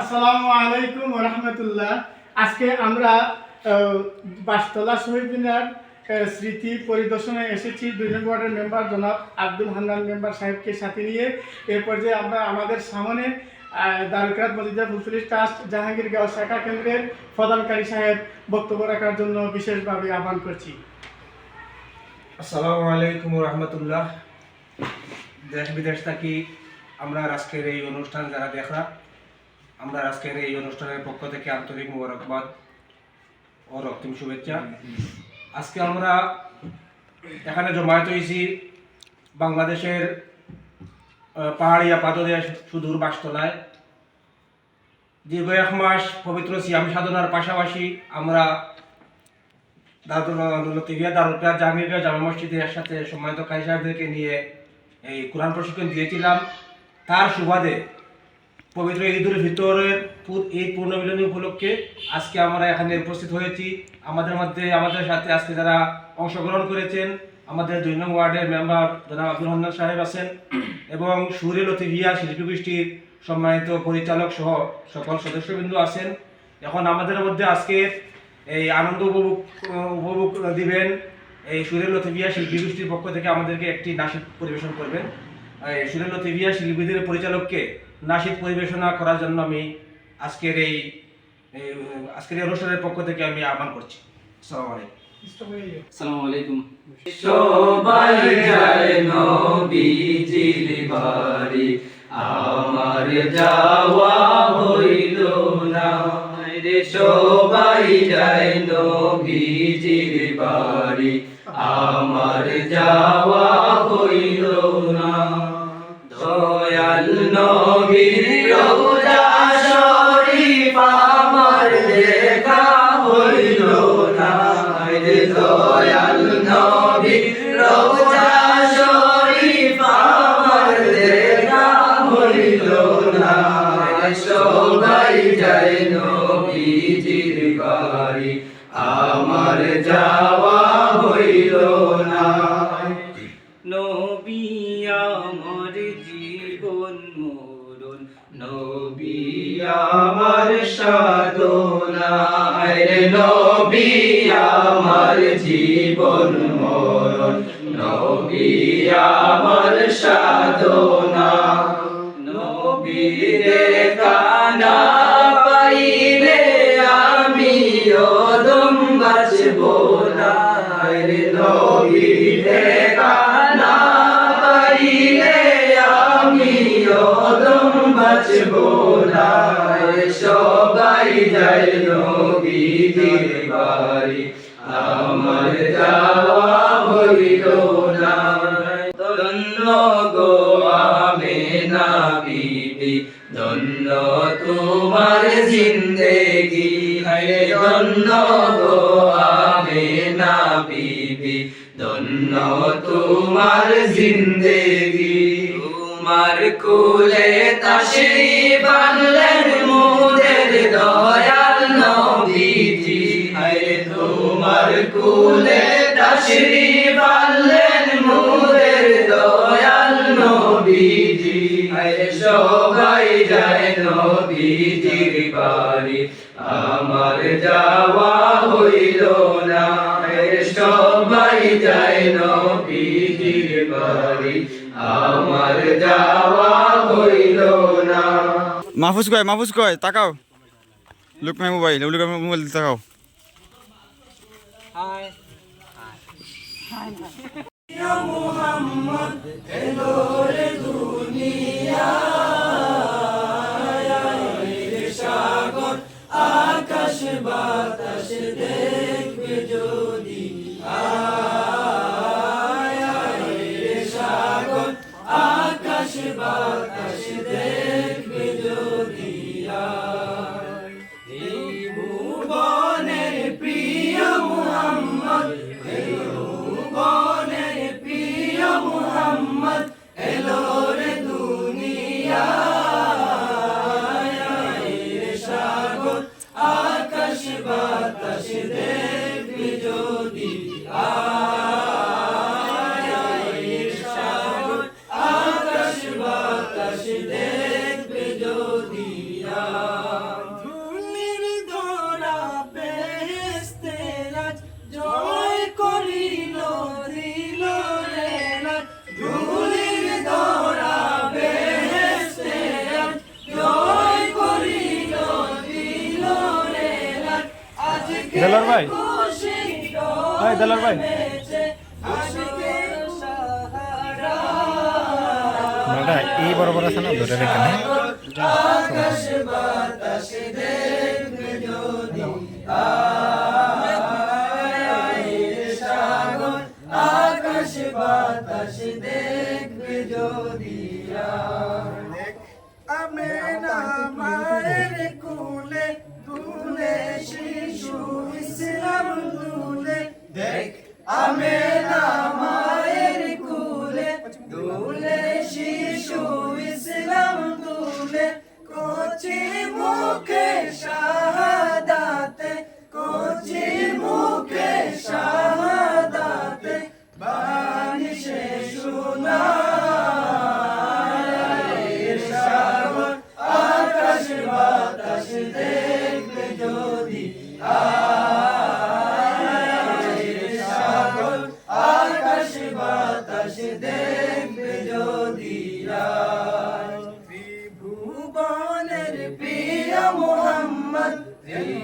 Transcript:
আসসালামু আলাইকুম রহমতুল্লাহ আজকে আমরা বাসতলা শহীদ স্মৃতি পরিদর্শনে এসেছি। দুই নম্বর ওয়ার্ডের মেম্বার জনাব আব্দুল হান্নান মেম্বার সাহেবকে সাথে নিয়ে। এ পর্যায়ে আমরা আমাদের সামনে দারুকাত মজিদা ফুলফুলি ট্রাস্ট, জাহাঙ্গীরগাঁও শাখা কেন্দ্রের প্রধানকারী সাহেব বক্তব্য রাখার জন্য বিশেষভাবে আহ্বান করছি। আসসালামু আলাইকুম রহমতুল্লাহ দেশ বিদেশ থাকি আমরা আজকের এই অনুষ্ঠান যারা দেখা আমরা আজকের এই অনুষ্ঠানের পক্ষ থেকে আন্তরিক মোবারকবাদ ও রক্তিম শুভেচ্ছা। আজকে আমরা এখানে জমায়েত হয়েছি বাংলাদেশের আহ, পাহাড়িয়া পাদদেশ সুদূর বাসতলায়। দীর্ঘ এক মাস পবিত্র সিয়াম সাধনার পাশাপাশি আমরা দারুলকা জাহাঙ্গীরগঞ্জ জামা মসজিদে একসাথে সম্মানিত কাজী সাহেবদেরকে নিয়ে এই কোরআন প্রশিক্ষণ দিয়েছিলাম। তার সুবাদে পবিত্র ঈদুল ফিতরের ঈদ পূর্ণমিলনী উপলক্ষে আজকে আমরা এখানে উপস্থিত হয়েছি। আমাদের মধ্যে, আমাদের সাথে আজকে যারা অংশগ্রহণ করেছেন, আমাদের দুই নং ওয়ার্ডের মেম্বার জনাব আব্দুল হান্নান সাহেব আছেন এবং সুরে লতিফিয়া শিল্পী গোষ্ঠীর সম্মানিত পরিচালক সহ সকল সদস্যবৃন্দ আছেন। এখন আমাদের মধ্যে আজকে এই আনন্দ উপভোগ উপভোগ দিবেন এই সুরেল লতিভিয়া শিল্পী গোষ্ঠীর পক্ষ থেকে আমাদেরকে একটি নাসিদ পরিবেশন করবেন। এই সুরেল লতিভিয়া শিল্পীদের পরিচালককে নাসিদ পরিবেশনা করার জন্য আমি আজকের এই আজকের এই অনুষ্ঠানের পক্ষ থেকে আমি আহ্বান করছি। আসসালামু আলাইকুম। আসসালামু আলাইকুম। সবাই যায় নবীজির বাড়ি আমার যাওয়া হইল না। রে সবাই যায় নবীজির বাড়ি আমার যাওয়া হইল নবীর রোজা শরীফ আমার দেখা হইল না। রে দয়াল নবীর রোজা শরীফ আমার দেখা হইল না। সবাই যায় আমার যাওয়া আমার সাধনা রে নবী, আমার জীবন মরণ। নবী, আমার সাধনা। নবী রে কানা পাইলে আমি ওদম বাঁচব না রে নবীজির বাড়ি আমার ধন্য না। বিবি জিন্দেগি। তোমার কুলে আনলেন তোমার কুলে তাশরিফ আনলেন মোদের দয়াল নবীজি। সবাই যায় নবীজির বাড়ি। আমার যাওয়া হইল না। সবাই যায় নবীজির বাড়ি। আমার যাওয়া হইল না। মাহফুজ কয় মাহফুজ কয়, তাকাও। Look my mobile look my mobile তাকাও দেখবে যদি দেলার ভাই। ভাই দেলার ভাই। মালটা এই বরাবর আছে না? ধরে রেখে নেই আমেনা মায়ের কুলে শিশু ইসলাম দুলে দেখ আমেনা Sí.